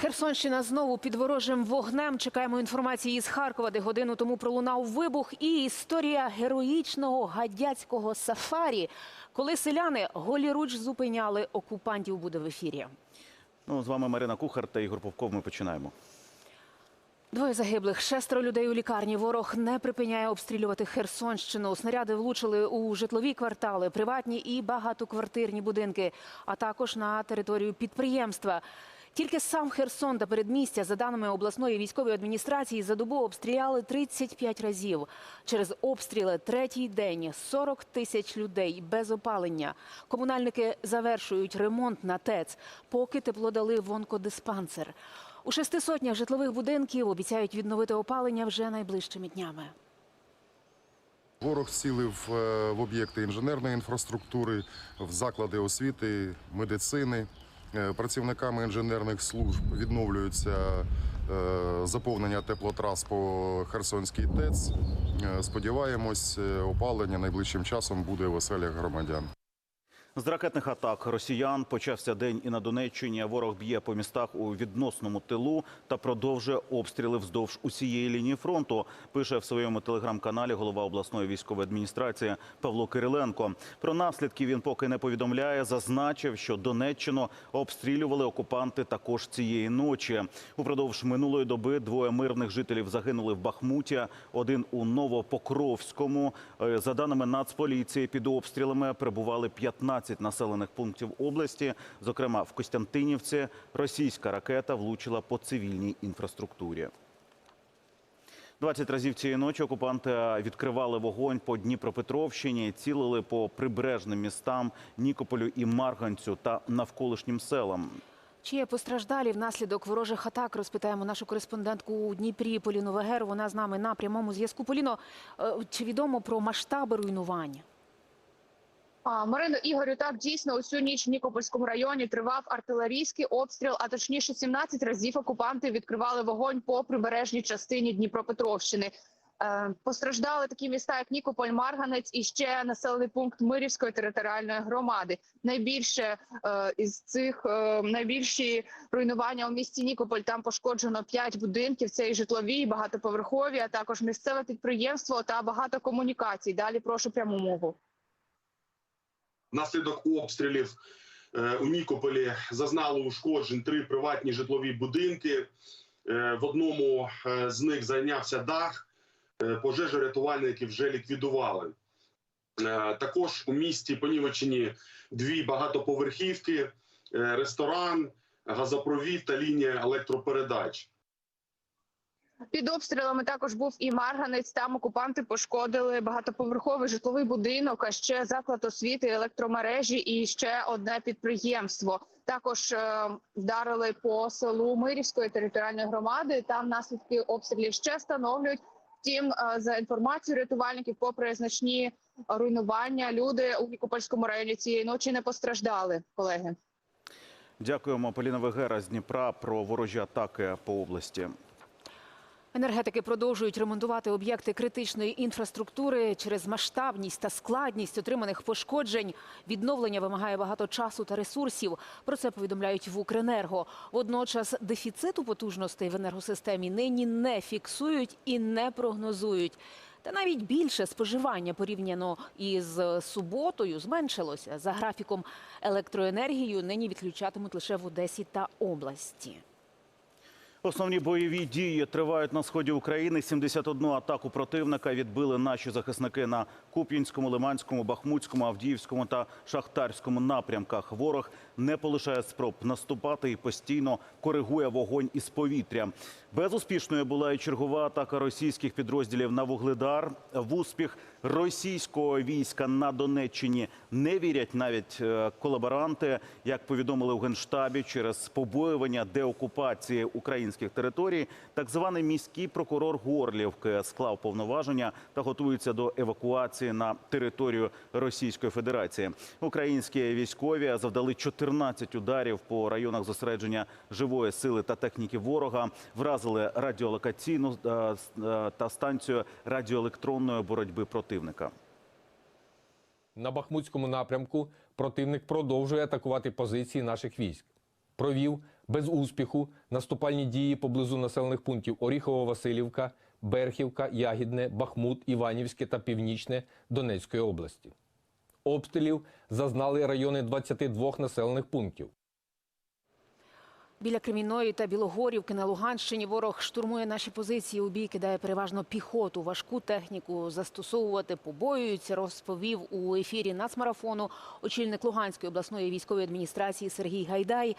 Херсонщина знову під ворожим вогнем. Чекаємо інформації із Харкова, де годину тому пролунав вибух. І історія героїчного гадяцького сафарі, коли селяни голіруч зупиняли окупантів, буде в ефірі. Ну, з вами Марина Кухар та Ігор Повков. Ми починаємо. Двоє загиблих, шестеро людей у лікарні. Ворог не припиняє обстрілювати Херсонщину. Снаряди влучили у житлові квартали, приватні і багатоквартирні будинки, а також на територію підприємства. Тільки сам Херсон та передмістя, за даними обласної військової адміністрації, за добу обстріляли 35 разів. Через обстріли третій день 40 тисяч людей без опалення. Комунальники завершують ремонт на ТЕЦ, поки тепло дали в онкодиспансер. У шести сотнях житлових будинків обіцяють відновити опалення вже найближчими днями. Ворог цілив е, в об'єкти інженерної інфраструктури, в заклади освіти, медицини. Е, Працівниками інженерних служб відновлюється е, заповнення теплотрас по Херсонській ТЕЦ. Е, Сподіваємось, опалення найближчим часом буде в громадян. З ракетних атак росіян почався день і на Донеччині. Ворог б'є по містах у відносному тилу та продовжує обстріли вздовж усієї лінії фронту. Пише в своєму телеграм-каналі голова обласної військової адміністрації Павло Кириленко. Про наслідки він поки не повідомляє. Зазначив, що Донеччину обстрілювали окупанти також цієї ночі. Упродовж минулої доби двоє мирних жителів загинули в Бахмуті. Один у Новопокровському. Е, За даними Нацполіції, під обстрілами перебували 15 населених пунктів області. Зокрема, в Костянтинівці російська ракета влучила по цивільній інфраструктурі. 20 разів цієї ночі окупанти відкривали вогонь по Дніпропетровщині, цілили по прибережним містам Нікополю і Марганцю та навколишнім селам. Чи є постраждалі внаслідок ворожих атак? Розпитаємо нашу кореспондентку у Дніпрі Поліну Вегер. Вона з нами на прямому зв'язку. Поліно, е, чи відомо про масштаби руйнувань? Марино Ігорю, так дійсно усю ніч в Нікопольському районі тривав артилерійський обстріл. А точніше, 17 разів окупанти відкривали вогонь по прибережній частині Дніпропетровщини. Е, Постраждали такі міста, як Нікополь, Марганець і ще населений пункт Мирівської територіальної громади. Найбільше е, із цих е, найбільші руйнування у місті Нікополь. Там пошкоджено 5 будинків. Це і житлові, і багатоповерхові, а також місцеве підприємство та багато комунікацій. Далі прошу пряму мову. Внаслідок обстрілів е, у Нікополі зазнали ушкоджень три приватні житлові будинки. Е, В одному е, з них зайнявся дах. Пожежу рятувальники вже ліквідували. Також у місті понівечені дві багатоповерхівки, ресторан, газопровід та лінія електропередач. Під обстрілами також був і Марганець. Там окупанти пошкодили багатоповерховий житловий будинок, а ще заклад освіти, електромережі і ще одне підприємство. Також е, вдарили по селу Мирівської територіальної громади. Там наслідки обстрілів ще встановлюють. Втім, е, за інформацією рятувальників, попри значні руйнування, люди у Нікопольському районі цієї ночі не постраждали. Колеги. Дякуємо, Поліна Вегера з Дніпра про ворожі атаки по області. Енергетики продовжують ремонтувати об'єкти критичної інфраструктури через масштабність та складність отриманих пошкоджень. Відновлення вимагає багато часу та ресурсів. Про це повідомляють в Укренерго. Водночас дефіциту потужностей в енергосистемі нині не фіксують і не прогнозують. Та навіть більше споживання порівняно із суботою зменшилося. За графіком електроенергію нині відключатимуть лише в Одесі та області. Основні бойові дії тривають на сході України. 71 атаку противника відбили наші захисники на Куп'янському, Лиманському, Бахмутському, Авдіївському та Шахтарському напрямках. Ворог не полишає спроб наступати і постійно коригує вогонь із повітря. Безуспішною була і чергова атака російських підрозділів на Вугледар. В успіх російського війська на Донеччині не вірять навіть е, колаборанти, як повідомили у генштабі через побоювання деокупації українських територій. Так званий міський прокурор Горлівки склав повноваження та готується до евакуації на територію Російської Федерації. Українські військові завдали 14 ударів по районах зосередження живої сили та техніки ворога. Вразили радіолокаційну е, е, та станцію радіоелектронної боротьби противника. На Бахмутському напрямку противник продовжує атакувати позиції наших військ. Провів Без успіху наступальні дії поблизу населених пунктів Оріхово-Василівка, Берхівка, Ягідне, Бахмут, Іванівське та Північне Донецької області. Обстрілів зазнали райони 22 населених пунктів. Біля Кремінної та Білогорівки на Луганщині ворог штурмує наші позиції. У бій кидає переважно піхоту, важку техніку застосовувати побоюються. Розповів у ефірі нацмарафону очільник Луганської обласної військової адміністрації Сергій Гайдай.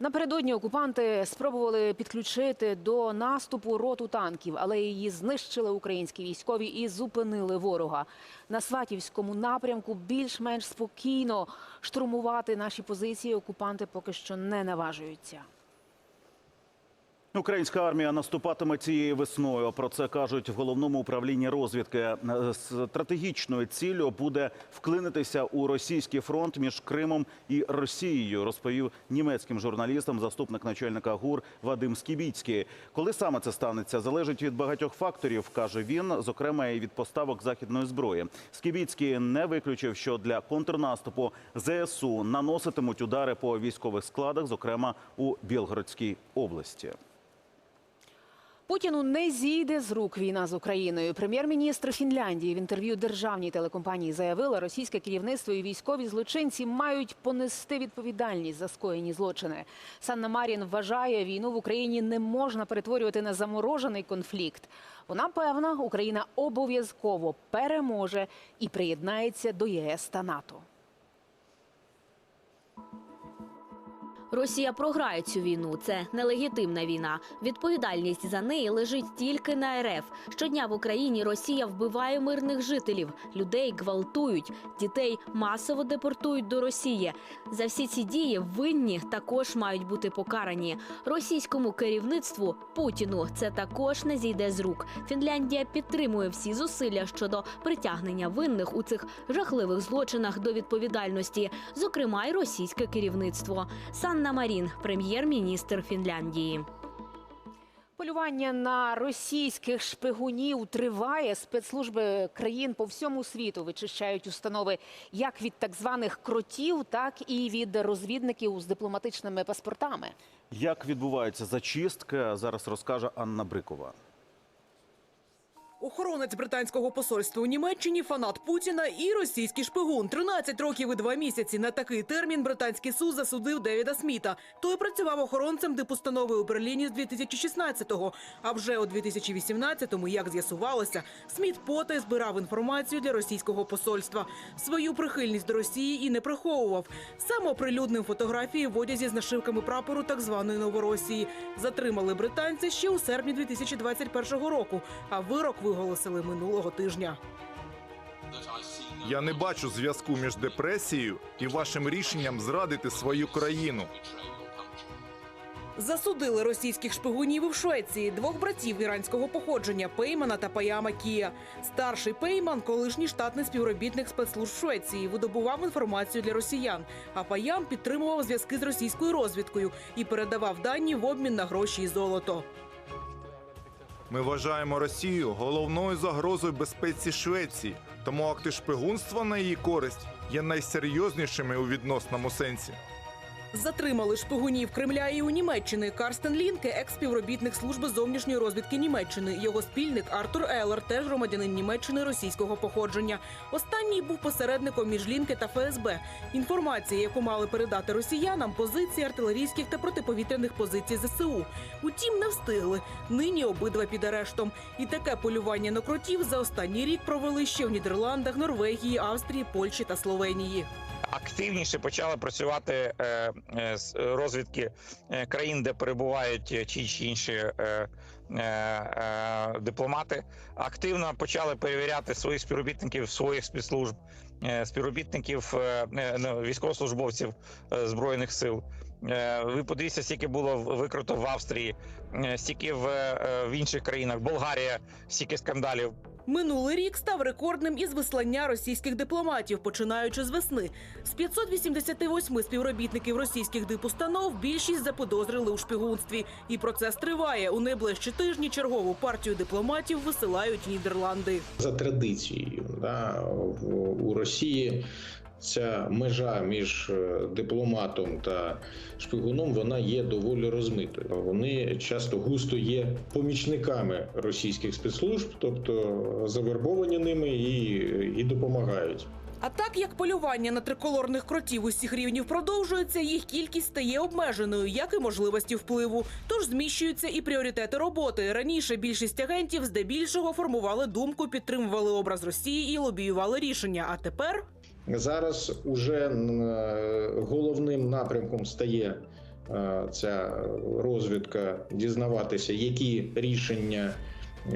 Напередодні окупанти спробували підключити до наступу роту танків, але її знищили українські військові і зупинили ворога. На Сватівському напрямку більш-менш спокійно штурмувати наші позиції. Окупанти поки що не наважуються. Українська армія наступатиме цією весною. Про це кажуть в головному управлінні розвідки. Е, Стратегічною ціллю буде вклинитися у російський фронт між Кримом і Росією. Розповів німецьким журналістам заступник начальника ГУР Вадим Скібіцький. Коли саме це станеться, залежить від багатьох факторів, каже він, зокрема і від поставок західної зброї. Скібіцький не виключив, що для контрнаступу ЗСУ наноситимуть удари по військових складах, зокрема у Білгородській області. Путіну не зійде з рук війна з Україною. Прем'єр-міністр Фінляндії в інтерв'ю державній телекомпанії заявила, російське керівництво і військові злочинці мають понести відповідальність за скоєні злочини. Санна Марін вважає, війну в Україні не можна перетворювати на заморожений конфлікт. Вона певна, Україна обов'язково переможе і приєднається до ЄС та НАТО. Росія програє цю війну. Це нелегітимна війна. Відповідальність за неї лежить тільки на РФ. Щодня в Україні Росія вбиває мирних жителів, людей гвалтують, дітей масово депортують до Росії. За всі ці дії винні також мають бути покарані. Російському керівництву Путіну це також не зійде з рук. Фінляндія підтримує всі зусилля щодо притягнення винних у цих жахливих злочинах до відповідальності, зокрема й російське керівництво. Санна Марін, прем'єр-міністр Фінляндії. Полювання на російських шпигунів триває. Спецслужби країн по всьому світу вичищають установи як від так званих кротів, так і від розвідників з дипломатичними паспортами. Як відбувається зачистка, зараз розкаже Анна Брикова. Охоронець британського посольства у Німеччині, фанат Путіна і російський шпигун. 13 років і 2 місяці. На такий термін британський суд засудив Девіда Сміта. Той працював охоронцем дипустанови у Берліні з 2016-го. А вже у 2018-му, як з'ясувалося, Сміт потай збирав інформацію для російського посольства. Свою прихильність до Росії і не приховував. Сам оприлюднив фотографії в одязі з нашивками прапору так званої Новоросії. Затримали британця ще у серпні 2021 року, а вирок виголосили минулого тижня. Я не бачу зв'язку між депресією і вашим рішенням зрадити свою країну. Засудили російських шпигунів в Швеції двох братів іранського походження Пеймана та Паяма Кія. Старший Пейман, колишній штатний співробітник спецслужб Швеції, видобував інформацію для росіян. А Паям підтримував зв'язки з російською розвідкою і передавав дані в обмін на гроші і золото. Ми вважаємо Росію головною загрозою безпеці Швеції, тому акти шпигунства на її користь є найсерйознішими у відносному сенсі. Затримали шпигунів Кремля і у Німеччини. Карстен Лінке, екс-співробітник служби зовнішньої розвідки Німеччини. Його спільник Артур Елер, теж громадянин Німеччини російського походження. Останній був посередником між Лінке та ФСБ. Інформація, яку мали передати росіянам, позиції артилерійських та протиповітряних позицій ЗСУ. Утім, не встигли. Нині обидва під арештом. І таке полювання на кротів за останній рік провели ще в Нідерландах, Норвегії, Австрії, Польщі та Словенії. Активніше почали працювати е, е, з розвідки е, країн, де перебувають ті чи інші дипломати. Активно почали перевіряти своїх співробітників своїх спецслужб, співробітників ну, військовослужбовців збройних сил. Ви подивіться, скільки було викрито в Австрії, стільки в, в інших країнах, Болгарія, стільки скандалів. Минулий рік став рекордним із вислання російських дипломатів, починаючи з весни. З 588 співробітників російських дипустанов більшість заподозрили у шпигунстві. І процес триває. У найближчі тижні чергову партію дипломатів висилають Нідерланди. за традицією да, у Росії ця межа між е, дипломатом та шпигуном вона є доволі розмитою. Вони часто густо є помічниками російських спецслужб, тобто завербовані ними і, і допомагають. А так як полювання на триколорних кротів усіх рівнів продовжується, їх кількість стає обмеженою, як і можливості впливу. Тож зміщуються і пріоритети роботи. Раніше більшість агентів здебільшого формували думку, підтримували образ Росії і лобіювали рішення. А тепер Зараз уже е, головним напрямком стає е, ця розвідка дізнаватися, які рішення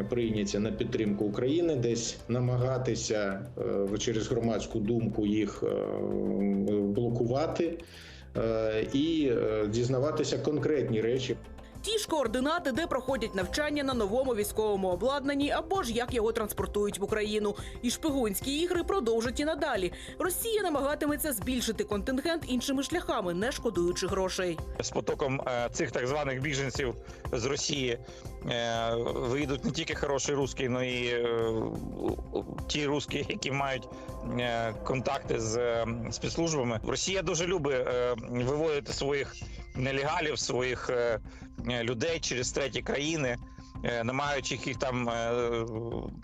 прийняті на підтримку України, десь намагатися е, через громадську думку їх блокувати і дізнаватися конкретні речі. Ті ж координати, де проходять навчання на новому військовому обладнанні, або ж як його транспортують в Україну. І шпигунські ігри продовжать і надалі. Росія намагатиметься збільшити контингент іншими шляхами, не шкодуючи грошей. з потоком е, цих так званих біженців з Росії е, вийдуть не тільки хороші русські, але й ті русські, які мають е, контакти з спецслужбами. Росія дуже любить виводити своїх нелегалів, своїх людей через треті країни. Е, Намагаючи їх там, е,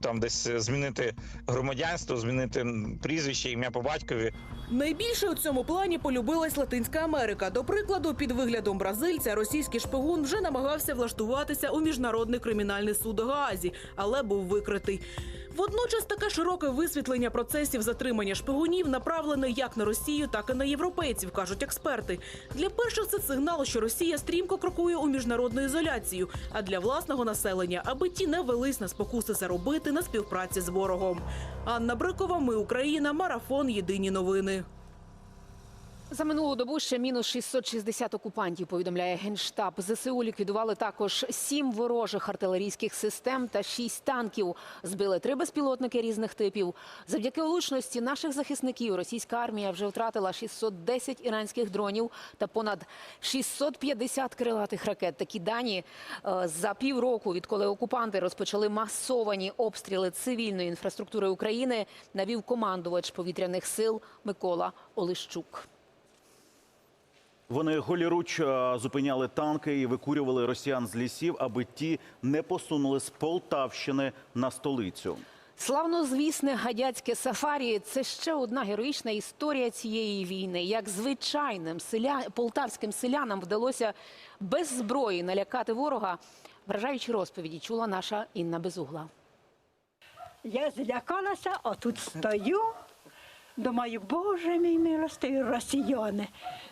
там десь змінити громадянство, змінити прізвище, ім'я по батькові. Найбільше у цьому плані полюбилась Латинська Америка. До прикладу, під виглядом бразильця російський шпигун вже намагався влаштуватися у міжнародний кримінальний суд Гаазі, але був викритий. Водночас таке широке висвітлення процесів затримання шпигунів направлене як на Росію, так і на європейців, кажуть експерти. Для перших це сигнал, що Росія стрімко крокує у міжнародну ізоляцію, а для власного населення, аби ті не велись на спокуси заробити на співпраці з ворогом. Анна Брикова, ми Україна, марафон. Єдині новини. За минулу добу ще мінус 660 окупантів, повідомляє Генштаб. ЗСУ ліквідували також сім ворожих артилерійських систем та шість танків. Збили три безпілотники різних типів. Завдяки влучності наших захисників російська армія вже втратила 610 іранських дронів та понад 650 крилатих ракет. Такі дані е, за півроку, відколи окупанти розпочали масовані обстріли цивільної інфраструктури України, навів командувач повітряних сил Микола Олещук. Вони голіруч е, зупиняли танки і викурювали росіян з лісів, аби ті не посунули з Полтавщини на столицю. Славнозвісне гадяцьке сафарі це ще одна героїчна історія цієї війни. Як звичайним селя... полтавським селянам вдалося без зброї налякати ворога. Вражаючі розповіді чула наша Інна Безугла. Я злякалася, а тут стою. Думаю, боже мій милостивий росіяни.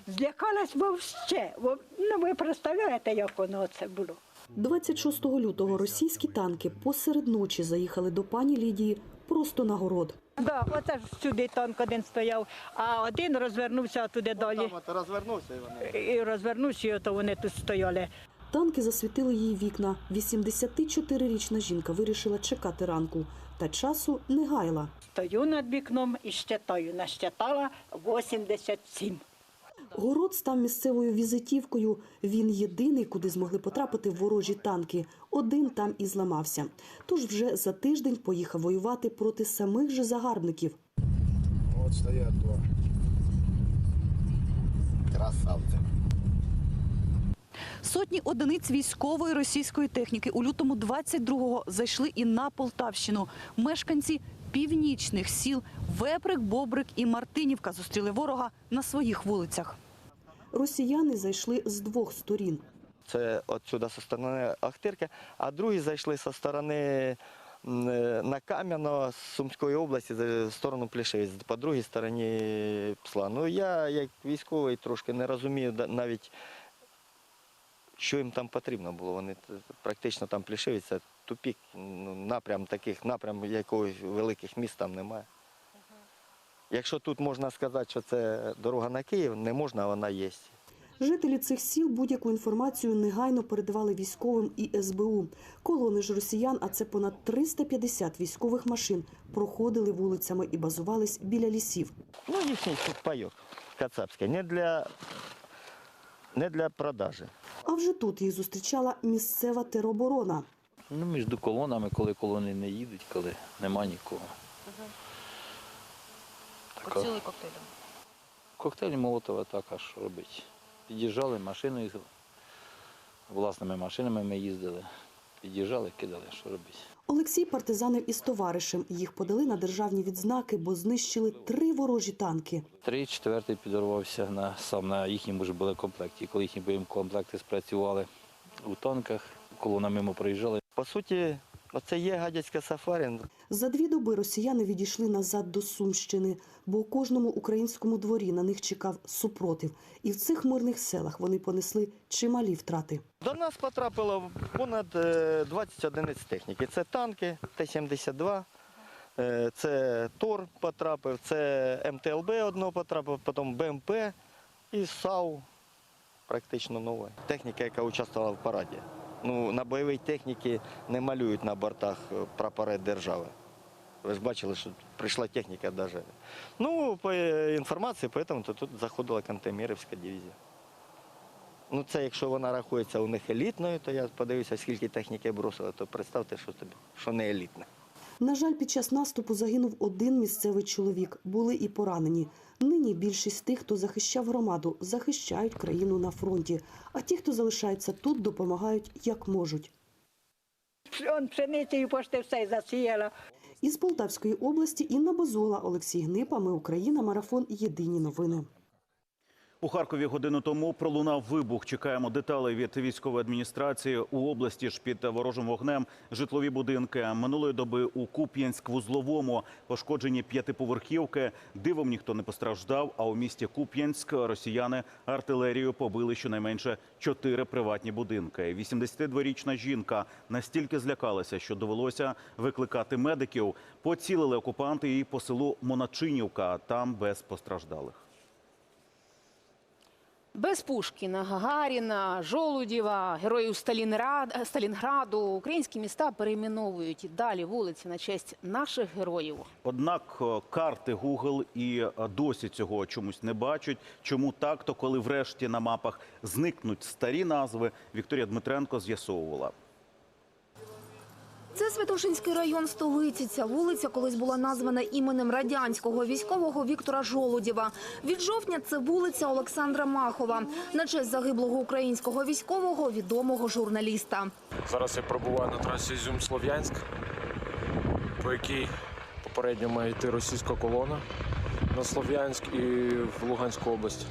Злякалась вовще. Во- Ну, ви представляєте, як воно це було. 26 лютого російські танки посеред ночі заїхали до пані Лідії просто на город. Да, оце ж сюди танк один стояв, а один розвернувся туди далі. розвернувся і вони. І розвернувся, і ото вони тут стояли. Танки засвітили її вікна. 84-річна жінка вирішила чекати ранку. Та часу не гайла. Стою над вікном і щитаю. Нащитала 87. Город став місцевою візитівкою. Він єдиний, куди змогли потрапити ворожі танки. Один там і зламався. Тож вже за тиждень поїхав воювати проти самих же загарбників. От стоять два. Красавці. Сотні одиниць військової російської техніки у лютому 22-го зайшли і на Полтавщину. Мешканці північних сіл Веприк, Бобрик і Мартинівка зустріли ворога на своїх вулицях. Росіяни зайшли з двох сторін. Це отсюда зі сторони Ахтирки, а другі зайшли зі сторони е, на Кам'яно з Сумської області, в сторону Плішевець, по другій стороні Псла. Ну я як військовий трошки не розумію навіть, що їм там потрібно було. Вони практично там Плішевець, це тупік, ну, напрям таких, напрям якогось великих міст там немає. Якщо тут можна сказати, що це дорога на Київ, не можна, вона є. Жителі цих сіл будь-яку інформацію негайно передавали військовим і СБУ. Колони ж росіян, а це понад 350 військових машин, проходили вулицями і базувались біля лісів. Ну, їхній тут пайок кацапський, не для, не для продажі. А вже тут їх зустрічала місцева тероборона. Ну, між колонами, коли колони не їдуть, коли нема нікого. Така- коктейлем. Коктейлі Молотова так, аж робить. робити? Під'їжджали машиною, власними машинами ми їздили. Під'їжджали, кидали, що робити. Олексій партизанив із товаришем. Їх подали на державні відзнаки, бо знищили три ворожі танки. Три, четвертий підорвався на, сам на їхньому ж були комплекті. Коли їхні боємкомплекти спрацювали у танках, колона мимо проїжджали. По суті, оце є гадяцьке сафарі. За дві доби росіяни відійшли назад до Сумщини, бо у кожному українському дворі на них чекав супротив. І в цих мирних селах вони понесли чималі втрати. До нас потрапило понад е, 20 одиниць техніки. Це танки Т-72, е, це ТОР потрапив, це МТЛБ одного потрапив, потім БМП і САУ, практично нове. Техніка, яка участвувала в параді. Ну, на бойовій техніці не малюють на бортах е, прапори держави. Ви ж бачили, що прийшла техніка навіть. Ну, по е, інформації, тому то тут заходила Кантемірівська дивізія. Ну, це якщо вона рахується у них елітною, то я подивився, скільки техніки бросили, то представте, що тобі, що не елітне. На жаль, під час наступу загинув один місцевий чоловік. Були і поранені. Нині більшість тих, хто захищав громаду, захищають країну на фронті. А ті, хто залишається тут, допомагають як можуть. Он пшеницею пошти все засіяла. Із Полтавської області Інна Бозола, Олексій Гнипа. Ми Україна. Марафон. Єдині новини. У Харкові годину тому пролунав вибух. Чекаємо деталей від військової адміністрації. У області ж під ворожим вогнем житлові будинки. Минулої доби у Куп'янськ-Вузловому пошкоджені п'ятиповерхівки. Дивом ніхто не постраждав. А у місті Куп'янськ росіяни артилерією побили щонайменше чотири приватні будинки. 82-річна жінка настільки злякалася, що довелося викликати медиків. Поцілили окупанти і по селу Моначинівка. Там без постраждалих. Без Пушкіна, Гагаріна, Жолудєва, героїв Сталінград, Сталінграду українські міста перейменовують далі вулиці на честь наших героїв. Однак е, карти Google і е, досі цього чомусь не бачать. Чому так? То коли врешті на мапах зникнуть старі назви, Вікторія Дмитренко з'ясовувала. Це Святошинський район столиці. Ця вулиця колись була названа іменем радянського військового Віктора Жолудєва. Від жовтня це вулиця Олександра Махова на честь загиблого українського військового відомого журналіста. Зараз я пробуваю на трасі Ізюм-Слов'янськ, по якій попередньо має йти російська колона на Слов'янськ і в Луганську область.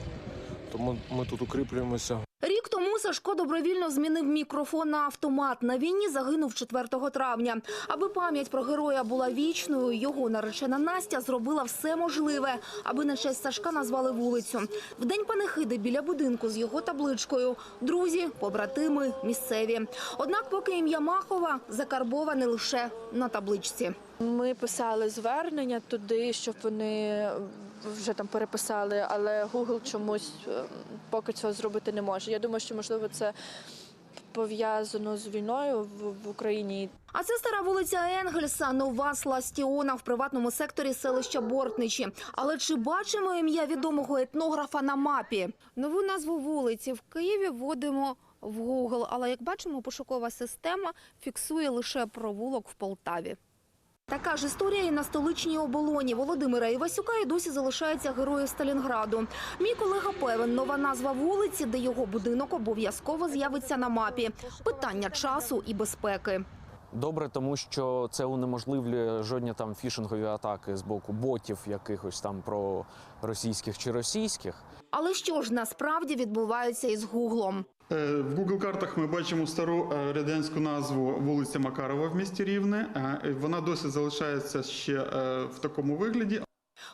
Тому ми тут укріплюємося. Рік тому Сашко добровільно змінив мікрофон на автомат. На війні загинув 4 травня. Аби пам'ять про героя була вічною, його наречена Настя зробила все можливе, аби на честь Сашка назвали вулицю. В день панихиди біля будинку з його табличкою. Друзі, побратими, місцеві. Однак, поки ім'я Махова закарбоване лише на табличці. Ми писали звернення туди, щоб вони вже там переписали, але Google чомусь е, поки цього зробити не може. Я думаю, що можливо це пов'язано з війною в, в Україні. А це стара вулиця Енгельса, нова Сластіона в приватному секторі селища Бортничі. Але чи бачимо ім'я відомого етнографа на мапі? Нову назву вулиці в Києві вводимо в Google, але як бачимо, пошукова система фіксує лише провулок в Полтаві. Така ж історія і на столичній оболоні Володимира Івасюка і досі залишається героєм Сталінграду. Мій колега певен, нова назва вулиці, де його будинок обов'язково з'явиться на мапі. Питання часу і безпеки. Добре, тому що це унеможливлює жодні там фішингові атаки з боку ботів, якихось там про російських чи російських. Але що ж насправді відбувається із Гуглом? Е, В Google картах ми бачимо стару е, радянську назву вулиця Макарова в місті Рівне. Е, Вона досі залишається ще в такому вигляді.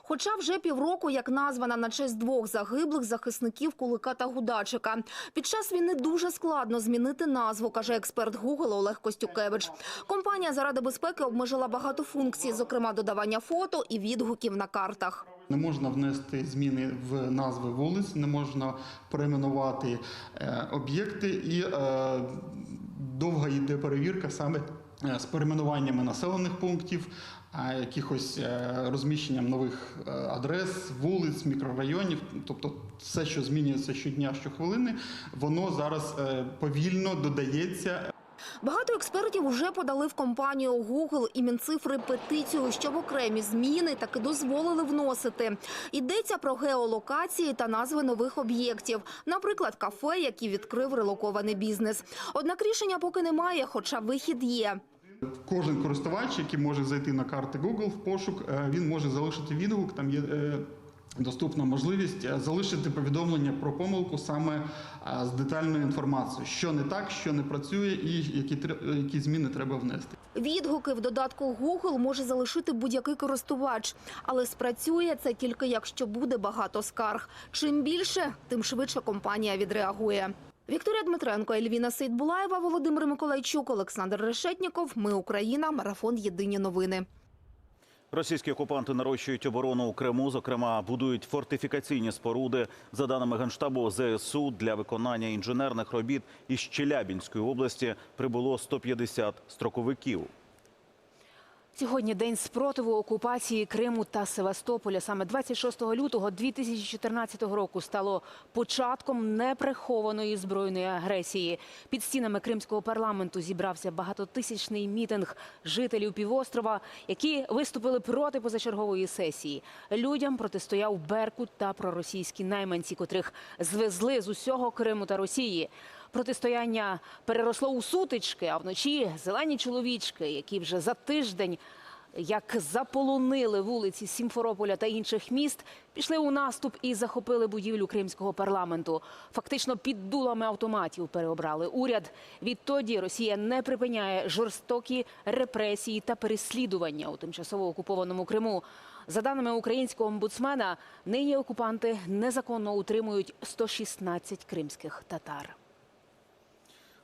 Хоча вже півроку як названа на честь двох загиблих захисників Кулика та Гудачика. Під час війни дуже складно змінити назву, каже експерт Google Олег Костюкевич. Компанія заради безпеки обмежила багато функцій, зокрема додавання фото і відгуків на картах. Не можна внести зміни в назви вулиць, не можна перейменувати е, об'єкти, і е, довга йде перевірка саме е, з перейменуваннями населених пунктів, якихось розміщенням нових адрес, вулиць, мікрорайонів. Тобто все, що змінюється щодня, щохвилини, воно зараз повільно додається Багато експертів вже подали в компанію Google і Мінцифри петицію, щоб окремі зміни таки дозволили вносити. Йдеться про геолокації та назви нових об'єктів, наприклад, кафе, які відкрив релокований бізнес. Однак рішення поки немає, хоча вихід є. Кожен користувач, який може зайти на карти Google в пошук, е, він може залишити відгук. Там є е, доступна можливість е, залишити повідомлення про помилку саме е, з детальною інформацією, що не так, що не працює, і які тре- які зміни треба внести. Відгуки в додатку Google може залишити будь-який користувач, але спрацює це тільки якщо буде багато скарг. Чим більше, тим швидше компанія відреагує. Вікторія Дмитренко, Ельвіна Сейдбулаєва, Володимир Миколайчук, Олександр Решетніков. Ми Україна. Марафон. Єдині новини. Російські окупанти нарощують оборону у Криму. Зокрема, будують фортифікаційні споруди. За даними генштабу ЗСУ, для виконання інженерних робіт із Челябінської області прибуло 150 строковиків. Сьогодні день спротиву окупації Криму та Севастополя. Саме 26 лютого 2014 року стало початком неприхованої збройної агресії. Під стінами кримського парламенту зібрався багатотисячний мітинг жителів півострова, які виступили проти позачергової сесії. Людям протистояв Беркут та проросійські найманці, котрих звезли з усього Криму та Росії. Протистояння переросло у сутички, а вночі зелені чоловічки, які вже за тиждень як заполонили вулиці Сімферополя та інших міст, пішли у наступ і захопили будівлю кримського парламенту. Фактично під дулами автоматів переобрали уряд. Відтоді Росія не припиняє жорстокі репресії та переслідування у тимчасово окупованому Криму. За даними українського омбудсмена, нині окупанти незаконно утримують 116 кримських татар.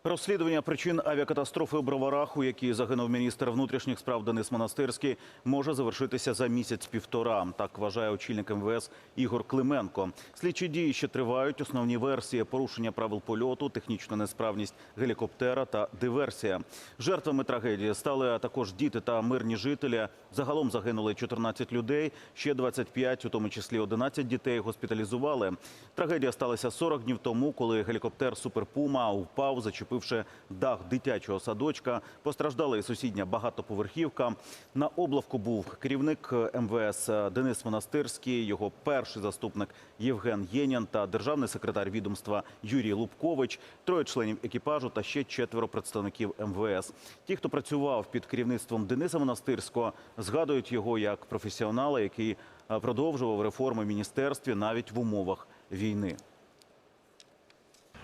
Розслідування причин авіакатастрофи у Броварах, у якій загинув міністр внутрішніх справ Денис Монастирський, може завершитися за місяць-півтора. Так вважає очільник МВС Ігор Клименко. Слідчі дії ще тривають. Основні версії порушення правил польоту, технічна несправність гелікоптера та диверсія. Жертвами трагедії стали також діти та мирні жителі. Загалом загинули 14 людей. Ще 25, у тому числі 11 дітей, госпіталізували. Трагедія сталася 40 днів тому, коли гелікоптер Суперпума упав, зачепивши дах дитячого садочка. Постраждала і сусідня багатоповерхівка. На облавку був керівник МВС Денис Монастирський, його перший заступник Євген Єнян та державний секретар відомства Юрій Лубкович, троє членів екіпажу та ще четверо представників МВС. Ті, хто працював під керівництвом Дениса Монастирського, згадують його як професіонала, який е, продовжував реформи в міністерстві навіть в умовах війни.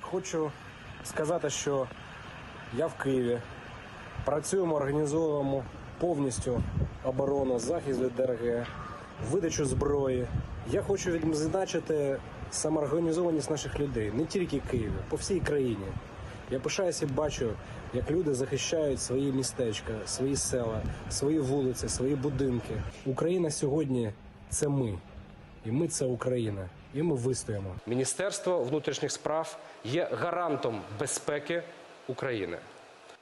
Хочу сказати, що я в Києві. Працюємо, організовуємо повністю оборону, захист від ДРГ, видачу зброї. Я хочу відзначити самоорганізованість наших людей не тільки Києві, по всій країні. Я пишаюся і бачу, як люди захищають свої містечка, свої села, свої вулиці, свої будинки. Україна сьогодні це ми. І ми це Україна. І ми вистоїмо. Міністерство внутрішніх справ є гарантом безпеки України.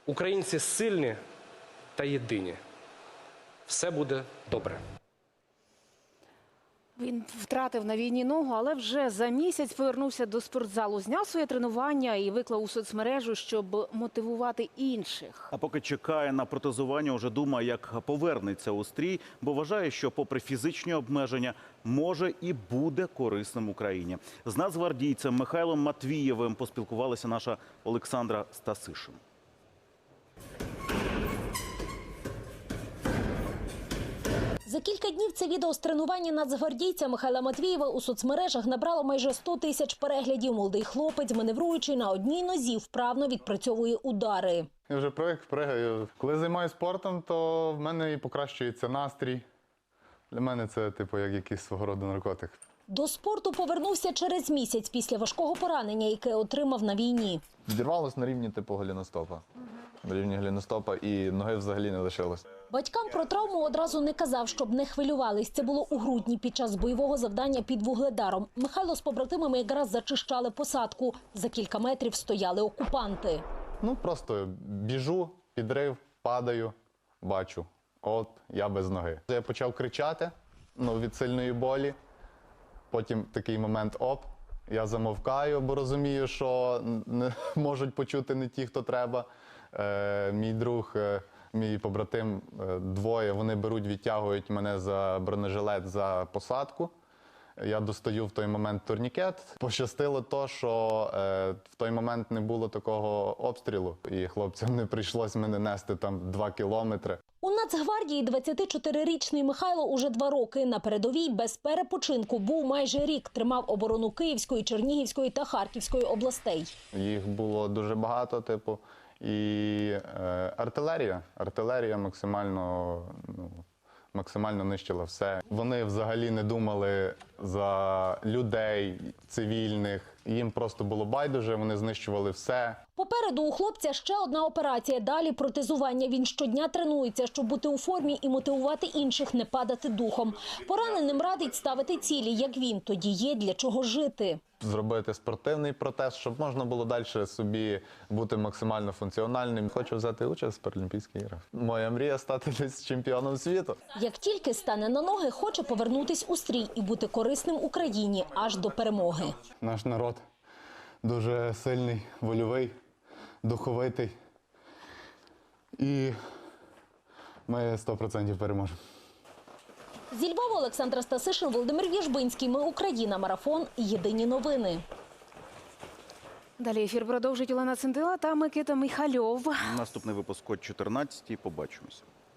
Українці сильні та єдині. Все буде добре. Він втратив на війні ногу, але вже за місяць повернувся до спортзалу. Зняв своє тренування і виклав у соцмережу, щоб мотивувати інших. А поки чекає на протезування, уже думає, як повернеться у стрій, бо вважає, що, попри фізичні обмеження, може і буде корисним Україні. З нацгвардійцем Михайлом Матвієвим поспілкувалася наша Олександра Стасишин. За кілька днів це відео з тренування нацгвардійця Михайла Матвієва у соцмережах набрало майже 100 тисяч переглядів. Молодий хлопець, маневруючи на одній нозі, вправно відпрацьовує удари. Я вже привик, пригаю. Коли займаюся спортом, то в мене і покращується настрій. Для мене це, типу, як якийсь свого роду наркотик. До спорту повернувся через місяць після важкого поранення, яке отримав на війні. Відірвалось на рівні типу голіностопа. На рівні голіностопа і ноги взагалі не лишилось. Батькам про травму одразу не казав, щоб не хвилювались. Це було у грудні під час бойового завдання під вугледаром. Михайло з побратимами якраз зачищали посадку. За кілька метрів стояли окупанти. Ну просто біжу, підрив, падаю, бачу. От я без ноги. Я почав кричати ну, від сильної болі. Потім такий момент оп. Я замовкаю, бо розумію, що не можуть почути не ті, хто треба. е, мій друг, е, мій побратим, е, двоє, вони беруть, відтягують мене за бронежилет за посадку. Я достаю в той момент турнікет. Пощастило то, що е, в той момент не було такого обстрілу, і хлопцям не прийшлось мене нести там два кілометри. У Нацгвардії 24-річний Михайло уже два роки на передовій без перепочинку був майже рік. Тримав оборону Київської, Чернігівської та Харківської областей. Їх було дуже багато, типу, і е, артилерія. Артилерія максимально, ну, максимально нищила все. Вони взагалі не думали за людей цивільних. Їм просто було байдуже, вони знищували все. Попереду у хлопця ще одна операція. Далі протезування. Він щодня тренується, щоб бути у формі і мотивувати інших не падати духом. Пораненим радить ставити цілі, як він. Тоді є для чого жити. Зробити спортивний протез, щоб можна було далі собі бути максимально функціональним. Хочу взяти участь в Паралімпійських іграх. Моя мрія стати десь чемпіоном світу. Як тільки стане на ноги, хоче повернутись у стрій і бути корисним Україні аж до перемоги. Наш народ дуже сильний, вольовий, духовитий. І ми 100% переможемо. Зі Львова Олександра Стасишин, Володимир В'яжбинський. Ми Україна. Марафон. Єдині новини. Далі ефір продовжить Олена Циндила та Микита Михальов. Наступний випуск о 14 Побачимося.